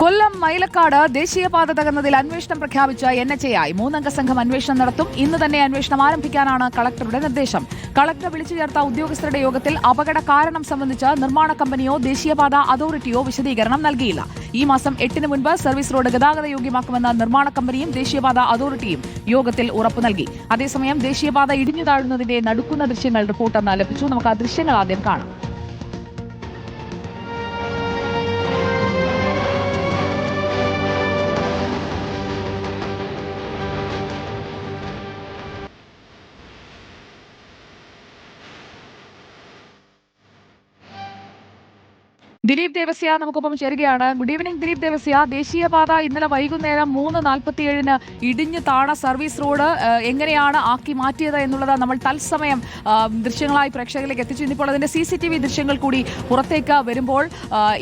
കൊല്ലം മൈലക്കാട് ദേശീയപാത തകർന്നതിൽ അന്വേഷണം പ്രഖ്യാപിച്ച എൻ എച്ച് എ ഐ മൂന്നംഗ സംഘം അന്വേഷണം നടത്തും. ഇന്ന് തന്നെ അന്വേഷണം ആരംഭിക്കാനാണ് കളക്ടറുടെ നിർദ്ദേശം. കളക്ടർ വിളിച്ചു ചേർത്ത ഉദ്യോഗസ്ഥരുടെ യോഗത്തിൽ അപകട കാരണം സംബന്ധിച്ച് നിർമ്മാണ കമ്പനിയോ ദേശീയപാത അതോറിറ്റിയോ വിശദീകരണം നൽകിയില്ല. ഈ മാസം എട്ടിന് മുൻപ് സർവീസ് റോഡ് ഗതാഗത യോഗ്യമാക്കുമെന്ന് നിർമ്മാണ കമ്പനിയും ദേശീയപാത അതോറിറ്റിയും യോഗത്തിൽ ഉറപ്പു നൽകി. അതേസമയം ദേശീയപാത ഇടിഞ്ഞു താഴുന്നതിന്റെ നടുക്കുന്ന ദൃശ്യങ്ങൾ റിപ്പോർട്ടെന്ന് ലഭിച്ചു. നമുക്ക് ആ ദൃശ്യങ്ങൾ ആദ്യം കാണാം. ദിലീപ് ദേവസ്യ നമുക്കൊപ്പം ചേരുകയാണ്. Good evening Dileep Devasya. ദേശീയപാത ഇന്നലെ വൈകുന്നേരം മൂന്ന് നാൽപ്പത്തിയേഴിന് ഇടിഞ്ഞു താണ സർവീസ് റോഡ് എങ്ങനെയാണ് ആക്കി മാറ്റിയത് എന്നുള്ളത് നമ്മൾ തത്സമയം ദൃശ്യങ്ങളായി പ്രേക്ഷകരിലേക്ക് എത്തിച്ചു ഇന്നിപ്പോൾ അതിന്റെ സി സി ടി വി ദൃശ്യങ്ങൾ കൂടി പുറത്തേക്ക് വരുമ്പോൾ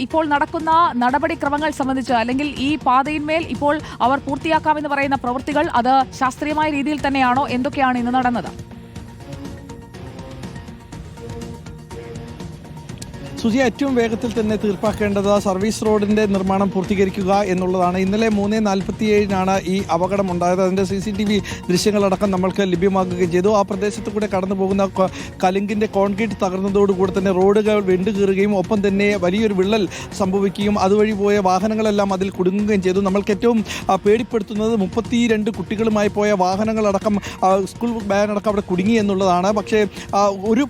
ഇപ്പോൾ നടക്കുന്ന നടപടിക്രമങ്ങൾ സംബന്ധിച്ച് അല്ലെങ്കിൽ ഈ പാതയിന്മേൽ ഇപ്പോൾ അവർ പൂർത്തിയാക്കാമെന്ന് പറയുന്ന പ്രവൃത്തികൾ അത് ശാസ്ത്രീയമായ രീതിയിൽ തന്നെയാണോ? എന്തൊക്കെയാണ് ഇന്ന് നടന്നത്? സുജി ഏറ്റവും വേഗത്തിൽ തന്നെ തീർപ്പാക്കേണ്ടത് സർവീസ് റോഡിന്റെ നിർമ്മാണം പൂർത്തീകരിക്കുക എന്നുള്ളതാണ്. ഇന്നലെ മൂന്ന് നാൽപ്പത്തിയേഴിനാണ് ഈ അപകടം ഉണ്ടായത് അതിന്റെ സി സി ടി വി ദൃശ്യങ്ങളടക്കം നമ്മൾക്ക് ലഭ്യമാക്കുകയും ചെയ്തു. ആ പ്രദേശത്ത് കൂടെ കടന്നു പോകുന്ന കലുങ്കിന്റെ കോൺക്രീറ്റ് തകർന്നതോടുകൂടി തന്നെ റോഡുകൾ വെണ്ടു കീറുകയും ഒപ്പം തന്നെ വലിയൊരു വിള്ളൽ സംഭവിക്കുകയും അതുവഴി പോയ വാഹനങ്ങളെല്ലാം അതിൽ കുടുങ്ങുകയും ചെയ്തു. നമ്മൾക്ക് ഏറ്റവും പേടിപ്പെടുത്തുന്നത് മുപ്പത്തിരണ്ട് കുട്ടികളുമായി പോയ വാഹനങ്ങളടക്കം സ്കൂൾ ബാഗടക്കം അവിടെ കുടുങ്ങി എന്നുള്ളതാണ്. പക്ഷേ ഒരു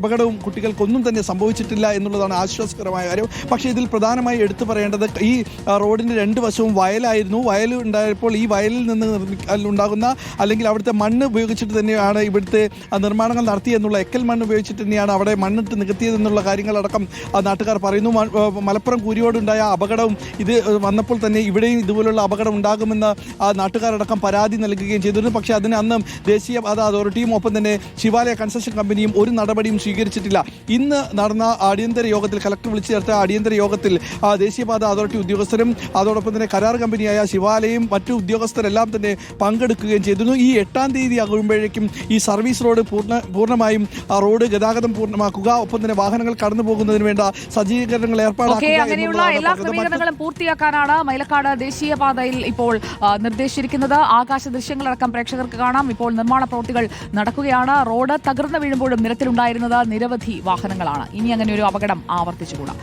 അപകടവും കുട്ടികൾക്കൊന്നും തന്നെ സംഭവിച്ചിട്ടില്ല എന്നുള്ളതാണ് ആശ്വാസകരമായ കാര്യം. പക്ഷേ ഇതിൽ പ്രധാനമായി എടുത്തു പറയേണ്ടത് ഈ റോഡിന്റെ രണ്ട് വശവും വയലായിരുന്നു. വയൽ ഉണ്ടായപ്പോൾ ഈ വയലിൽ നിന്ന് ഉണ്ടാകുന്ന അല്ലെങ്കിൽ അവിടുത്തെ മണ്ണ് ഉപയോഗിച്ചിട്ട് തന്നെയാണ് ഇവിടുത്തെ നിർമ്മാണങ്ങൾ നടത്തിയെന്നുള്ള എക്കൽ മണ്ണ് ഉപയോഗിച്ചിട്ട് തന്നെയാണ് അവിടെ മണ്ണിട്ട് നികത്തിയതെന്നുള്ള കാര്യങ്ങളടക്കം നാട്ടുകാർ പറയുന്നു. മലപ്പുറം കൂരിയോടുണ്ടായ അപകടവും ഇത് വന്നപ്പോൾ തന്നെ ഇവിടെയും ഇതുപോലുള്ള അപകടം ഉണ്ടാകുമെന്ന് ആ നാട്ടുകാരടക്കം പരാതി നൽകുകയും ചെയ്തിരുന്നു. പക്ഷേ അതിന് അന്ന് ദേശീയപാത അതോറിറ്റിയും ഒപ്പം തന്നെ ശിവാലയ കൺസ്ട്രക്ഷൻ കമ്പനിയും ഒരു നടപടിയും സ്വീകരിച്ചിട്ടില്ല. ഇന്ന് നടന്ന അടിയന്തര യോഗത്തിൽ കലക്ടർ വിളിച്ചു ചേർത്ത അടിയന്തര യോഗത്തിൽ ദേശീയപാത അതോറിറ്റി ഉദ്യോഗസ്ഥരും അതോടൊപ്പം തന്നെ കരാർ കമ്പനിയായ ശിവാലയും മറ്റു ഉദ്യോഗസ്ഥരെല്ലാം തന്നെ പങ്കെടുക്കുകയും ചെയ്തിരുന്നു. ഈ എട്ടാം തീയതി ആകുമ്പോഴേക്കും ഈ സർവീസ് റോഡ് പൂർണ പൂർണമായും ആ റോഡ് ഗതാഗതം പൂർണമാക്കുക. ഒപ്പം തന്നെ വാഹനങ്ങൾ കടന്നു പോകുന്നതിന് വേണ്ട സജ്ജീകരണങ്ങൾ അങ്ങനെയുള്ള എല്ലാ. ക്രമീകരണങ്ങളും പൂർത്തിയാക്കാനാണ് മൈലക്കാട് ദേശീയപാതയിൽ ഇപ്പോൾ നിർദ്ദേശിച്ചിരിക്കുന്നത്. ആകാശ ദൃശ്യങ്ങളടക്കം പ്രേക്ഷകർക്ക് കാണാം. ഇപ്പോൾ നിർമ്മാണ പ്രവൃത്തികൾ നടക്കുകയാണ്. റോഡ് തകർന്നു വീഴുമ്പോഴും നിരത്തിലുണ്ടായിരുന്നത് നിരവധി വാഹനങ്ങളാണ്. ഇനി അങ്ങനെ ഒരു അപകടം ആവർത്തിച്ചുകൂടാ